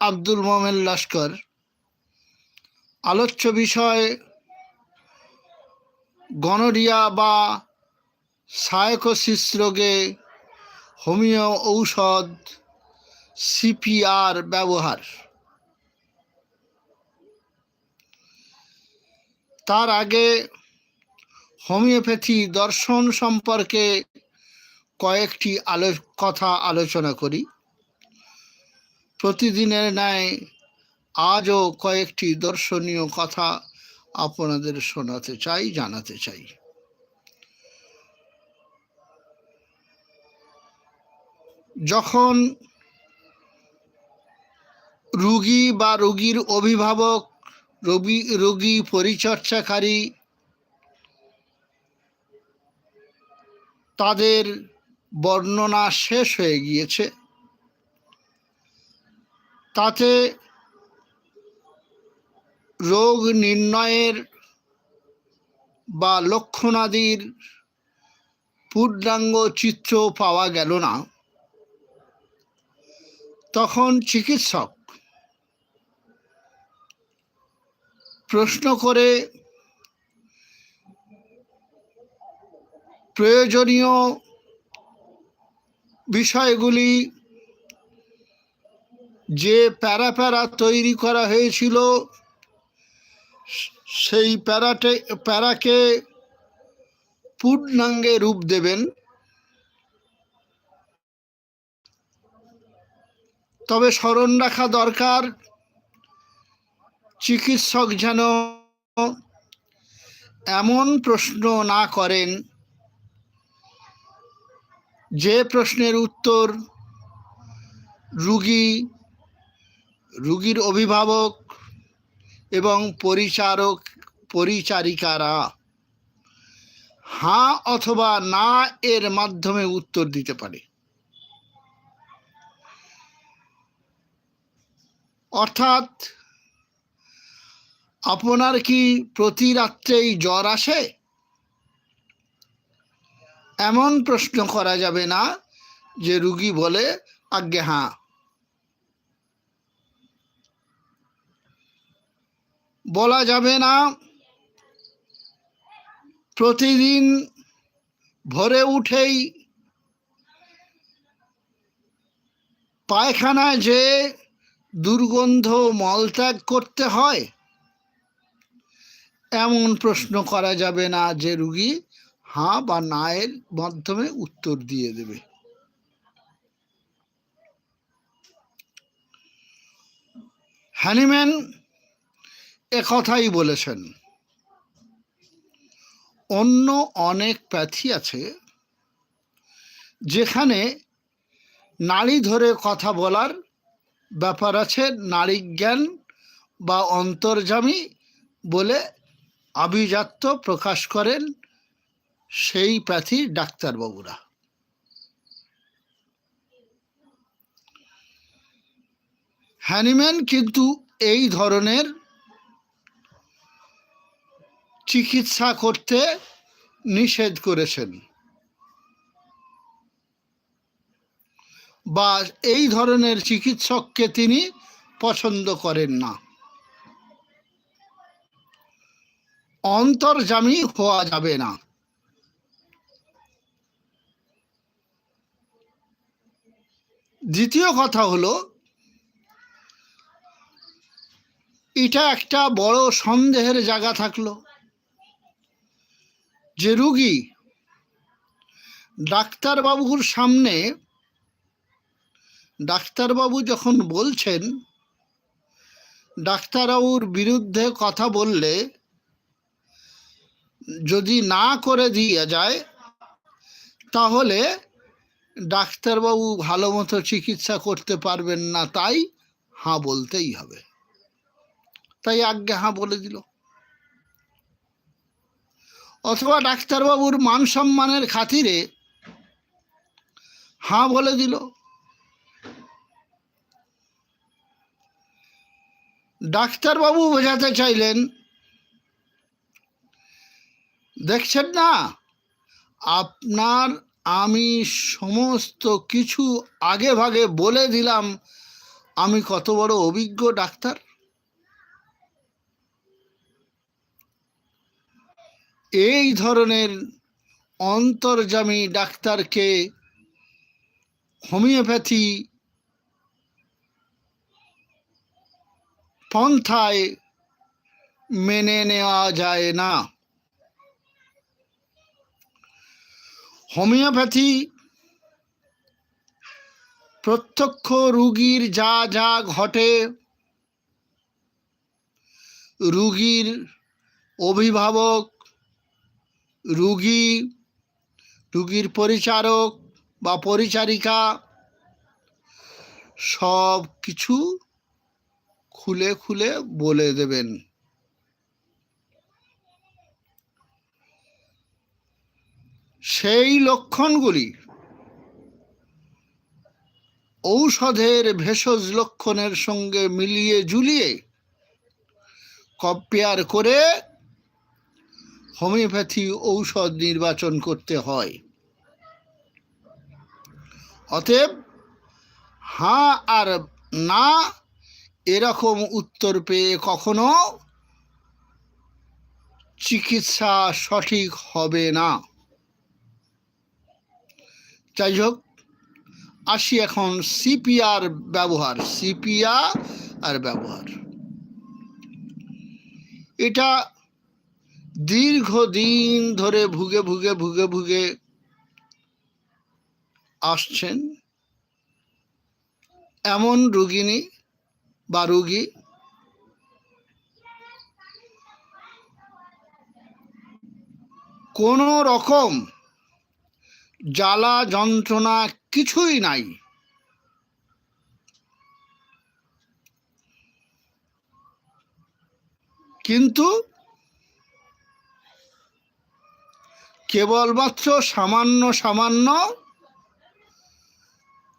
আব্দুল মোমেন লস্কর। আলোচ্য বিষয় গনোরিয়া বা সায়কোসিস রোগে হোমিও ঔষধ সিপিআর ব্যবহার। তার আগে হোমিওপ্যাথি দর্শন সম্পর্কে কয়েকটি আলো কথা আলোচনা করি। প্রতিদিনের ন্যায় আজও কয়েকটি দর্শনীয় কথা আপনাদের শোনাতে চাই, জানাতে চাই। যখন রুগী বা রুগীর অভিভাবক রোগী রোগী পরিচর্যাকারী তাদের বর্ণনা শেষ হয়ে গিয়েছে তাতে রোগ নির্ণয়ের বা লক্ষণাদির পূর্ণাঙ্গ চিত্র পাওয়া গেল না। তখন চিকিৎসক প্রশ্ন করে, প্রয়োজনীয় বিষয়গুলি যে প্যারা প্যারা তৈরি করা হয়েছিল, সেই প্যারাটে, প্যারাকে পূর্ণাঙ্গে রূপ দেবেন। তবে স্মরণ রাখা দরকার, চিকিৎসক যেন এমন প্রশ্ন না করেন, যে প্রশ্নের উত্তর রুগী রুগীর অভিভাবক এবং পরিচারক, পরিচারিকারা। হাঁ অথবা না এর মাধ্যমে উত্তর দিতে পারে। অর্থাৎ, আপনার কি প্রতি রাত্রেই জ্বর আসে? এমন প্রশ্ন করা যাবে না যে রুগী বলে, আজ্ঞে হাঁ। বলা যাবে না। প্রতিদিন ভোরে উঠেই পায়খানায় যে দুর্গন্ধ মলত্যাগ করতে হয়। এমন প্রশ্ন করা যাবে না যে রুগী হাঁ বা না এর মাধ্যমে উত্তর দিয়ে দেবে। হ্যানিম্যান কথাই বলেছেন। অন্য অনেক প্যাথি আছে যেখানে নারী ধরে কথা বলার ব্যাপার আছে, নারী জ্ঞান বা অন্তর্জামী বলে আভিজাত্য প্রকাশ করেন সেই প্যাথির ডাক্তারবাবুরা। হ্যানিম্যান কিন্তু এই ধরনের চিকিৎসা করতে নিষেধ করেছেন। বা এই ধরনের চিকিৎসককে তিনি পছন্দ করেন না। অন্তর্জামী হওয়া যাবে না। দ্বিতীয় কথা হলো, এটা একটা বড় সন্দেহের জায়গা থাকল। যে রুগী ডাক্তারবাবুর সামনে ডাক্তারবাবু যখন বলছেন, ডাক্তারবাবুর বিরুদ্ধে কথা বললে যদি না করে দিয়ে যায়, তাহলে ডাক্তারবাবু ভালো মতো চিকিৎসা করতে পারবেন না, তাই হাঁ বলতেই হবে। তাই আজ্ঞা হাঁ বলে দিল। অথবা ডাক্তারবাবুর মান সম্মানের খাতিরে হাঁ বলে দিল। ডাক্তারবাবু বোঝাতে চাইলেন, দেখছেন না, আপনার আমি সমস্ত কিছু আগে ভাগে বলে দিলাম, আমি কত বড় অভিজ্ঞ ডাক্তার। এই ধরনের অন্তর্জামী ডাক্তারকে হোমিওপ্যাথি পন্থায় মেনে নেওয়া যায় না। হোমিওপ্যাথি প্রত্যক্ষ রুগীর যা যা ঘটে, রুগীর অভিভাবক রুগী, রুগীর পরিচারক বা পরিচারিকা, সব কিছু খুলে খুলে বলে দেবেন। সেই লক্ষণগুলি ঔষধের ভেষজ লক্ষণের সঙ্গে মিলিয়ে জুলিয়ে কম্পেয়ার করে হোমিওপ্যাথি ঔষধ নির্বাচন করতে হয়। অতএব হ্যাঁ আর না এরকম উত্তর পেয়ে কখনো চিকিৎসা সঠিক হবে না। যাই হোক, আসি এখন সিপিআর ব্যবহার, সিপিআর আর ব্যবহার। এটা দীর্ঘদিন ধরে ভুগে ভুগে ভুগে ভুগে আসছেন এমন রুগিনী বা রুগী কোনো রকম জ্বালা যন্ত্রণা কিছুই নাই। কিন্তু কেবলমাত্র সামান্য সামান্য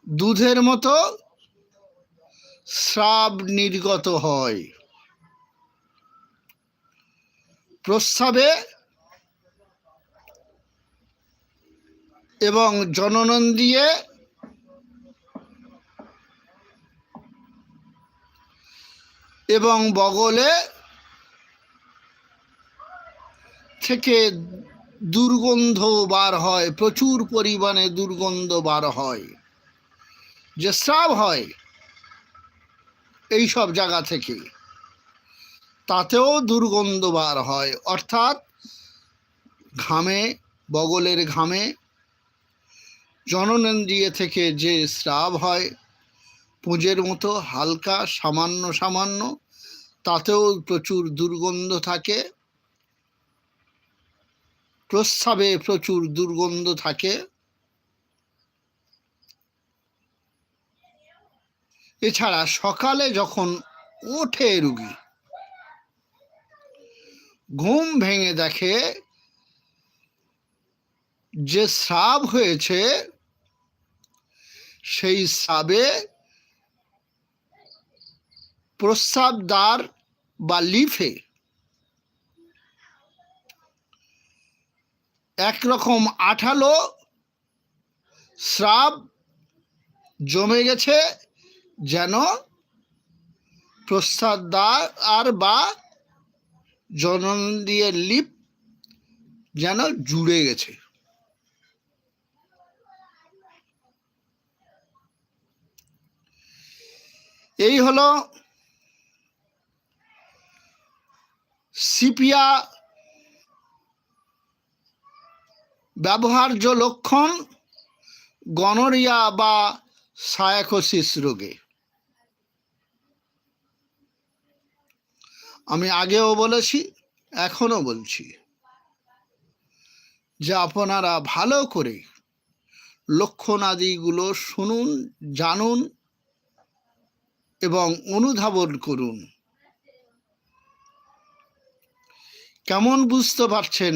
দুধের মতো স্রাব নির্গত হয়। প্রস্রাবে এবং জননন দিয়ে এবং বগলে থেকে দুর্গন্ধ বার হয়, প্রচুর পরিমাণে দুর্গন্ধ বার হয়। যে স্রাব হয় এই সব জায়গা থেকে, তাতেও দুর্গন্ধ বার হয়। অর্থাৎ ঘামে, বগলের ঘামে, জননেন্দ্রিয় থেকে যে স্রাব হয়, পুঁজের মতো হালকা, সামান্য সামান্য, তাতেও প্রচুর দুর্গন্ধ থাকে। প্রস্রাবে প্রচুর দুর্গন্ধ থাকে। এছাড়া সকালে যখন ওঠে রুগী, ঘুম ভেঙে দেখে যে স্রাব হয়েছে, সেই স্রাবে প্রস্রাবদ্বার বা লিফে একরকম আঠালো স্রাব জমে গেছে যেন প্রস্রাবদ্বার আর বা জনন দিয়ে লিপ যেন জুড়ে গেছে। এই হলো সিপিয়া ব্যবহার্য লক্ষণ গনোরিয়া বা সায়াকোসিস রোগে। আমি আগেও বলেছি এখনও বলছি যে আপনারা ভালো করে লক্ষণাদিগুলো শুনুন, জানুন এবং অনুধাবন করুন। কেমন বুঝতে পারছেন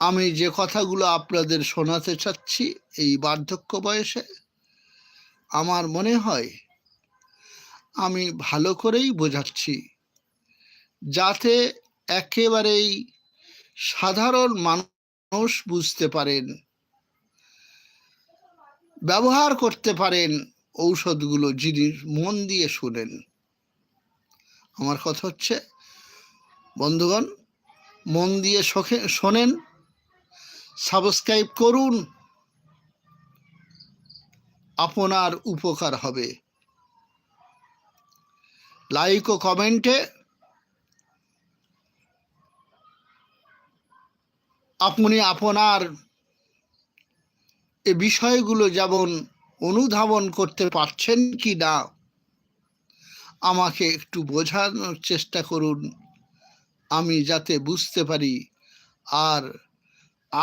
আমি যে কথাগুলো আপনাদের শোনাতে চাচ্ছি এই বার্ধক্য বয়সে, আমার মনে হয় আমি ভালো করেই বোঝাচ্ছি যাতে একেবারেই সাধারণ মানুষ বুঝতে পারেন, ব্যবহার করতে পারেন ঔষধগুলো জিনিস মন দিয়ে শুনেন। আমার কথা হচ্ছে, বন্ধুগণ, মন দিয়ে শোনেন সাবস্ক্রাইব করুন। আপনার উপকার হবে। লাইক ও কমেন্টে আপনি আপনার এ বিষয়গুলো যেমন অনুধাবন করতে পারছেন কি না, আমাকে একটু বোঝানোর চেষ্টা করুন। আমি যাতে বুঝতে পারি। আর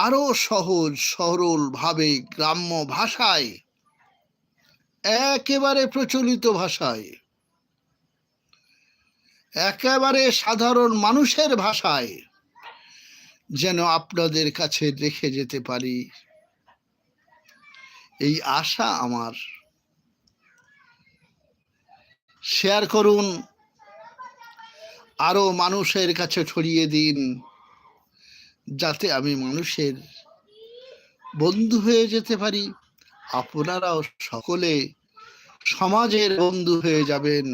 আরও সহজ সরলভাবে গ্রাম্য ভাষায়, একেবারে প্রচলিত ভাষায়, একেবারে সাধারণ মানুষের ভাষায় যেন আপনাদের কাছে রেখে যেতে পারি। এই আশা আমার। শেয়ার করুন, আরও মানুষের কাছে ছড়িয়ে দিন। যাতে আমি মানুষের বন্ধু হয়ে যেতে পারি, আপনারাও সকলে সমাজের বন্ধু হয়ে যাবেন।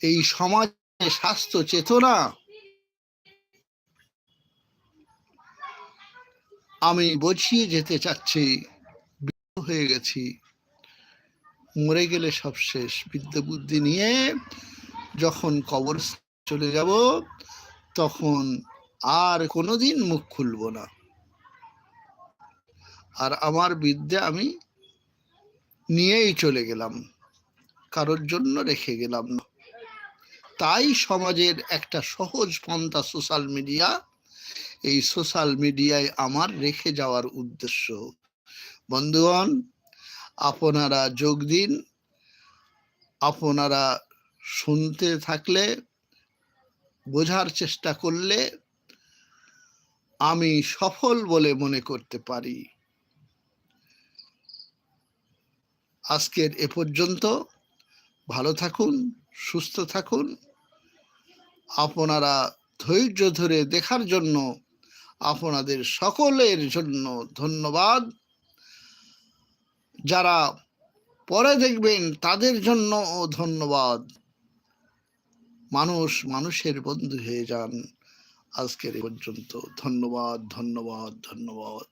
এই সমাজে স্বাস্থ্য চেতনা আমি বঝিয়ে যেতে চাচ্ছি হয়ে গেছি। মরে গেলে সব শেষ। বিদ্যা বুদ্ধি নিয়ে যখন কবর চলে যাব, তখন আর কোনোদিন মুখ খুলব না। আর আমার বিদ্যা আমি নিয়েই চলে গেলাম, কারোর জন্য রেখে গেলাম না। তাই সমাজের একটা সহজ পন্থা সোশ্যাল মিডিয়া এই সোশ্যাল মিডিয়ায় আমার রেখে যাওয়ার উদ্দেশ্য। বন্ধুগণ, আপনারা যোগ দিন, আপনারা শুনতে থাকলে, বোঝার চেষ্টা করলে আমি সফল বলে মনে করতে পারি। আজকের এ পর্যন্ত। ভালো থাকুন, সুস্থ থাকুন। আপনারা ধৈর্য ধরে দেখার জন্য আপনাদের সকলের জন্য ধন্যবাদ। যারা পরে দেখবেন তাদের জন্য ধন্যবাদ। মানুষ মানুষের বন্ধু হয়ে যান। আজকের এ পর্যন্ত ধন্যবাদ ধন্যবাদ ধন্যবাদ।